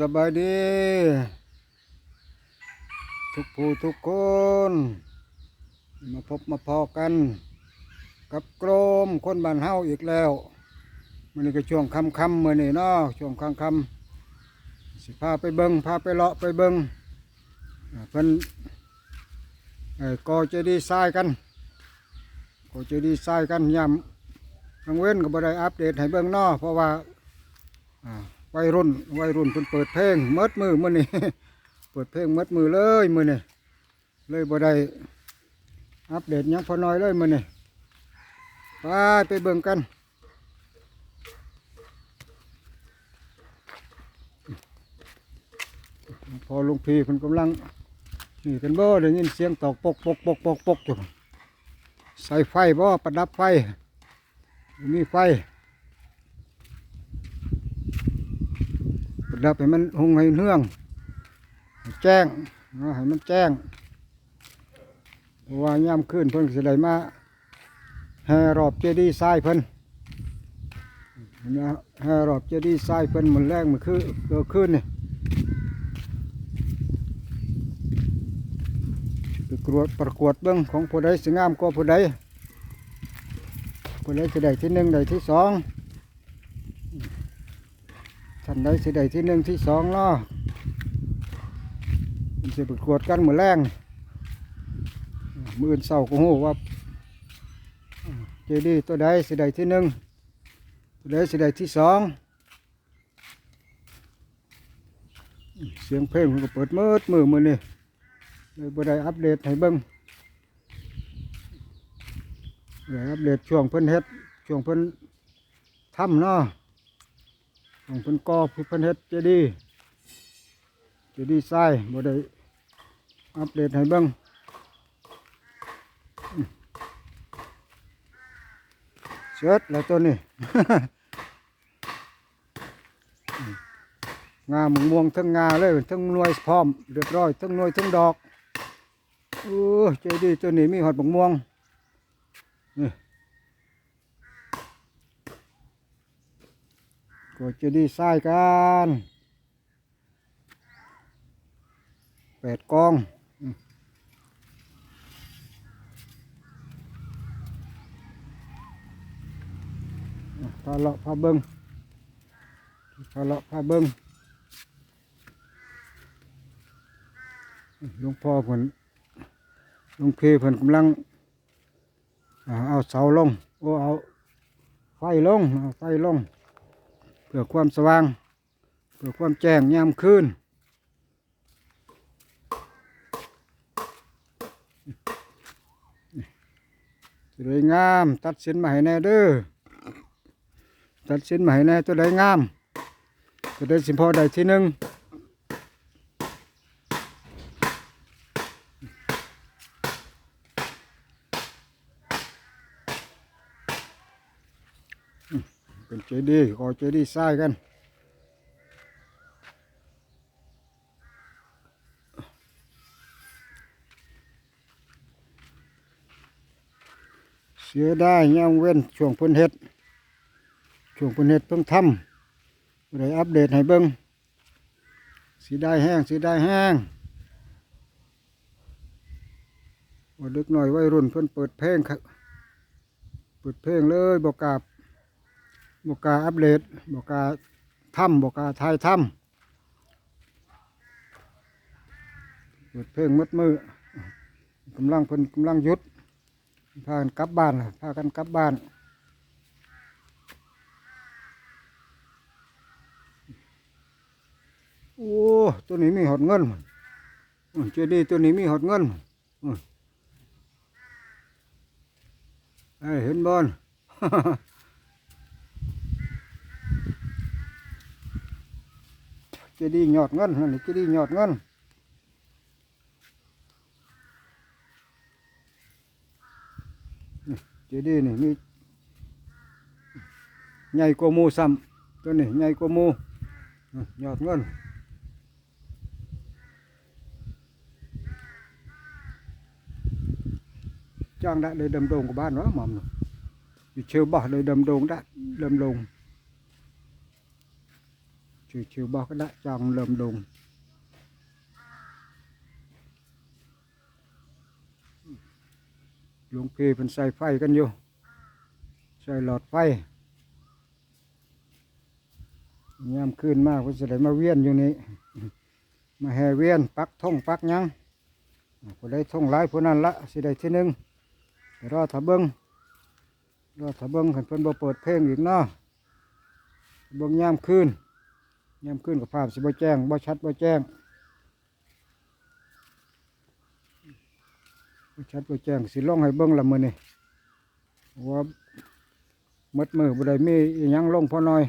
สบายดี ทุกผู้ทุกคน มาพบมาพอกัน กับกรมคนบ้านเฮาอีกแล้วมันนี้ก็ช่วงคำคำๆมื่อนี้เนาะช่วงคำคำสิพาไปเบิงพาไปเลาะไปเบิงอ่าเพิ่นเออก่อเจดีย์ทรายกันก่อเจดีย์ทรายกันยำกลางเว้นก็บ่ได้อัปเดตให้เบิงเนาะเพราะว่า วัยรุ่นวัยรุ่นเพิ่นเปิดเพลงเมดมือมื้อนี้เปิดเพลงเมดมือเลยมื้อนี้เลยบ่ได้อัปเดตยังพอน้อยเลยมื้อนี้ไปไปเบิ่งกันพอลุงพีเพิ่นกำลังนี่กันบ่ได้ยินเสียงตอกปกปกปกปกปกอยู่ใส่ไฟบ่ประดับไฟมีไฟ ประดับให้มันหงให้เนื่องแจ้งเนาะให้มันแจ้งเพราะว่าย่ำขึ้นเพิ่นสิได้มาแห่รอบเจดีย์ทรายเพิ่นนะแห่รอบเจดีย์ทรายเพิ่นมันแรงมันคือเกิดขึ้นนี่ไปกรวดประกวดเบิ้งของผู้ใดสิงามกว่าผู้ใดผู้ใดสิได้ที่หนึ่งได้ที่สอง ท่านใดสิได้ที่หนึ่งที่สองเนาะมันจะประกวดกันเหมือนแรงมืออื่นเศร้าก็หูว่าเจดีย์ตัวใดสิได้ที่หนึ่งตัวใดสิได้ที่สองเสียงเพลงมันก็เปิดมืดมือมือนี่เลยบ่ได้อัปเดตให้เบิ้งเลยอัปเดตช่วงเพิ่นเฮ็ดช่วงเพิ่นทำเนาะ ของเพิ่นก่อเพิ่นเฮ็ดเจดีย์เจดีย์ทรายบ่ได้อัปเดตให้เบิ่งเสร็จแล้วตัวนี้ งาหมงม่วงทั้งงาเลยทั้งหน่วยพร้อมเรียบร้อยทั้งหน่วยทั้งดอกโอ้เจดีย์ตัวนี้มีหอดหมงม่วงนี่ ก็จะดีไซน์กันแปดกองอืมอะพาเลาะพาเบิงพาเลาะพาเบิงหลวงพ่อเพิ่นหลวงพี่เพิ่นกำลังเอาเสาลงโอ้เอาไฟลงเอาไฟลง พื่อความสว่าง เพื่อความแจ้งยามคืนสวยงาม ตัดสินมาให้แน่เด้อตัดสินมาให้แน่ตัวใดงามตัวใดสิพอได้ที่หนึ่งเป็นเจ ดีย์ก็เจดีย์ทรายกันเสียได้ยังเว้นช่วงเพิ่นเฮ็ดช่วงเพิ่นเฮ็ดเพิ่งทำบ่ได้อัปเดตให้เบิ่งสีได้แห้งสีได้แห้งว่าดึกหน่อยวัยรุ่นเพิ่นเปิดเพลงครับเปิดเพลงเลยบอกกล้าบ อกกล้าอัปเดตบอกกล้ำบอกกล้าถ่ายทำเปิดเพลงมัดมือกำลังเพิ่นกำลังยุดพากันกลับบ้านพากันกลับบ้านโอ้ตัวนี้มีหอดเงินมันเจดีตัวนี้มีหอดเงินมันอืมเอ้ยเห็นบอล เจดีย์หยอดเงินนั่นนี่เจดีย์หยอดเงิน เจดีย์นี่มีใหญ่กว่า หมูซ้ำตัวนี้ใหญ่กว่าหมูอืมยอดเงินจ้าง đã để đâm đồn của ban đó mà chưa bỏ đời đâm đồn đã đâm đồn ชิวๆบอกก็ได้จองเริ่มดุงหลวงพี่เป็นใส่ไฟกันอยู่ ใส่หลอดไฟยามคืนมากเพิ่นจะได้มาเวียนอยู่นี่ มาแห่เวียน ปักท่งปักยังผู้ใดท่งหลายผู้นั้นละสิได้ที่หนึ่งเรอถ้าเบิ้งรอถ้าเบิ้งเห็นเพิ่นบ่เปิดเพลงอีกเนาะเบิ้งยามคืน ยามคืนกับภาพสิบ่แจ้งบ่ชัดบ่แจ้งบ่ชัดบ่แจ้งสิล่องให้เบิ้งละมือนี้ว่าหมดมือบ่ได้มียังลงพอน้อย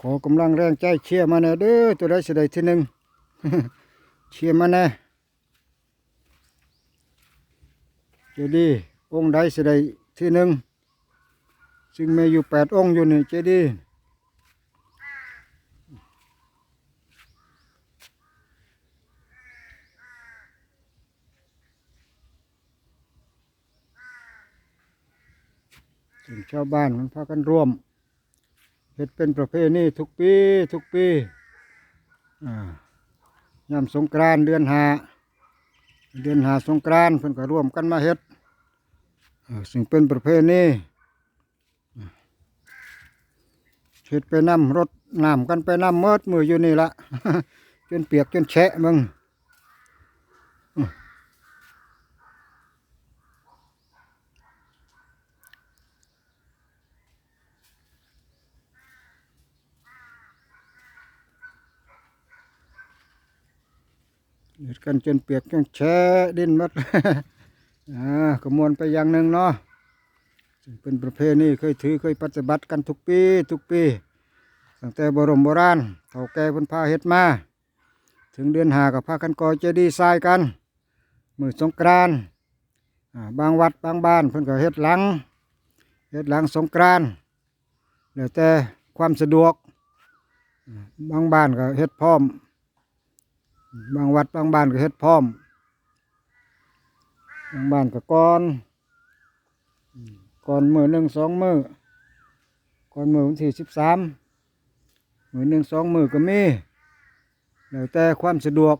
ขอกำลังแรงใจเชียร์มาแน่เด้อตัวใดสิได้ที่หนึ่งเชียร์มาแน่ เจดีย์องค์ใดสิได้ที่หนึ่งซึ่งมีอยู่แปดองค์อยู่นี่เจดีย์ถึงชาวบ้านมันพากันร่วมเฮ็ดเป็นประเพณีทุกปีทุกปีอ่ายามสงกรานเดือนหาเดือนหาสงกรานเพิ่นก็ร่วมกันมาเฮ็ด ซึ่งเป็นประเพณีอ่าเฮ็ดไปน้ำรถน้ำกันไปนำเมิดมืออยู่นี่ละจนเปียกจนแฉะมึงอื้อดกันจนเปียกจนแฉะดินหมด อ่ากระมวลไปอย่างหนึ่งเนาะเป็นประเพณีเคยถือเคยปฏิบัติกันทุกปีทุกปีตั้งแต่โบรมโบราณเฒ่าแก่พิ่นพาเฮ็ดมา ถึงเดือนหากับพากันก่อเจดีย์ทรายกันมือสงกรานบางวัดบางบ้านเพิ่นก็เฮ็ดหลังเฮ็ดหลังสงกรานแล้วแต่ความสะดวก บางบ้านก็เฮ็ดพร้อม บางวัดบางบ้านก็เฮ็ดพร้อม บางบ้านก็ก่อนอืมก่อนมือหนึ่งสองมือก่อนมือวันที่สิบสามมือหนึ่งสองมือก็มีแล้วแต่ความสะดวก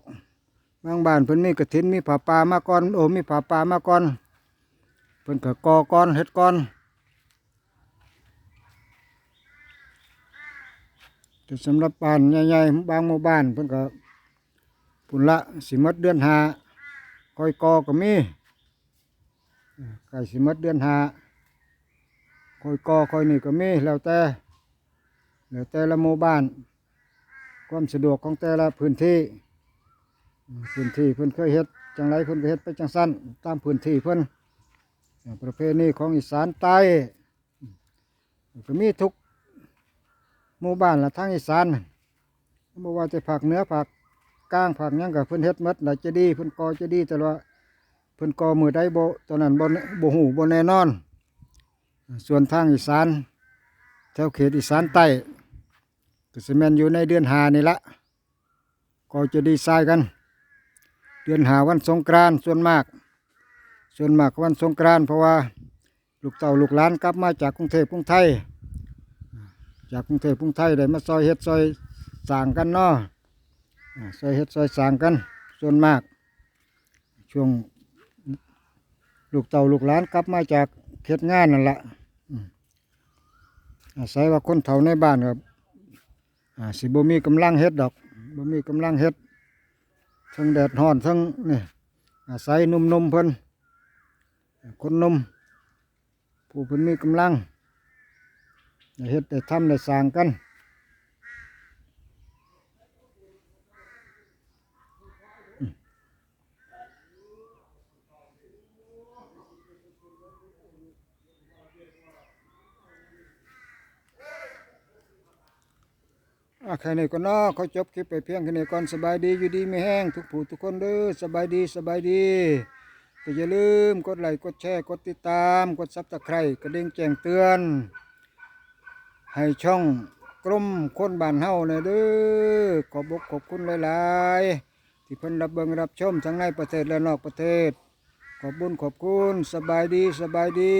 บางบ้านเพิ่นมีกระถินมีผ้าป่ามาก่อนโอ้มีผ้าป่ามาก่อนเพิ่นก็ก่อก่อนเฮ็ดก่อนแต่สำหรับบ้านใหญ่ๆบางหมู่บ้านเพิ่นก็ปุ่นละสิหมดเดือนหาคอยกอก็มีอ่ ไก่สิหมดเดือนหาคอยกอคอยนี่ก็มีแล้วแต่แล้วแต่ละหมู่บ้าน ความสะดวกของแต่ละพื้นที่ พื้นที่เพิ่นเคยเฮ็ดจังไรเพิ่นก็เฮ็ดไปจังสั้นตามพื้นที่เพิ่นอ่าประเพณีของอีสานใต้ก็มีทุกหมู่บ้านละทางอีสานบ่ว่าจะภาคเนื้อภาคกลางภาคหยังก็เพิ่นเฮ็ดมดหลายเจดีเพิ่นกอเจดีแต่ว่า เพิ่นก่อมือใดบ่ตอนนั้นบ่บ่ฮู้บ่แน่นอน ส่วนทางอีสานแถวเขตอีสานใต้ก็สิแม่นอยู่ในเดือนหานี่ละก็จะดีไซน์กัน เดือนหาวันสงกรานต์ส่วนมาก ส่วนมากวันสงกรานต์เพราะว่าลูกเต่าลูกหลานกลับมาจากกรุงเทพกรุงไทย จากกรุงเทพกรุงไทยได้มาซอยเฮ็ดซอยสางกันเนาะซอยเฮ็ดซอยสางกัน ส่วนมาก ช่วง ลูกเต่าลูกหลานกลับมาจากเฮ็ดงานนั่นละอาศัยว่าคนเฒ่าในบ้านครับสิบ่มีกำลังเฮ็ดดอกบ่มีกำลังเฮ็ดทั้งแดดร้อนทั้งนี่อาศัยนุ่มๆเพิ่นคนนุ่มผู้เพิ่นมีกำลังเฮ็ดได้ทำได้สร้างกัน แค่นี้ก็นาะเขาจบคลิปไปเพียงแค่นี้ก่อนสบายดีอยู่ดีไม่แห้งทุกผู้ทุกคนเด้อสบายดีสบายดีก็อย่าลืมกดไลค์กดแชร์กดติดตามกดซับสไครต์กระดิ่งแจ้งเตือน ให้ช่องกรมคนบ้านเฮาเนี่ยเด้อขอบอกขอบคุณหลายๆ ที่เพิ่นรับเบิงรับชมทั้งในประเทศและนอกประเทศ ขอบบุญขอบคุณสบายดีสบายดี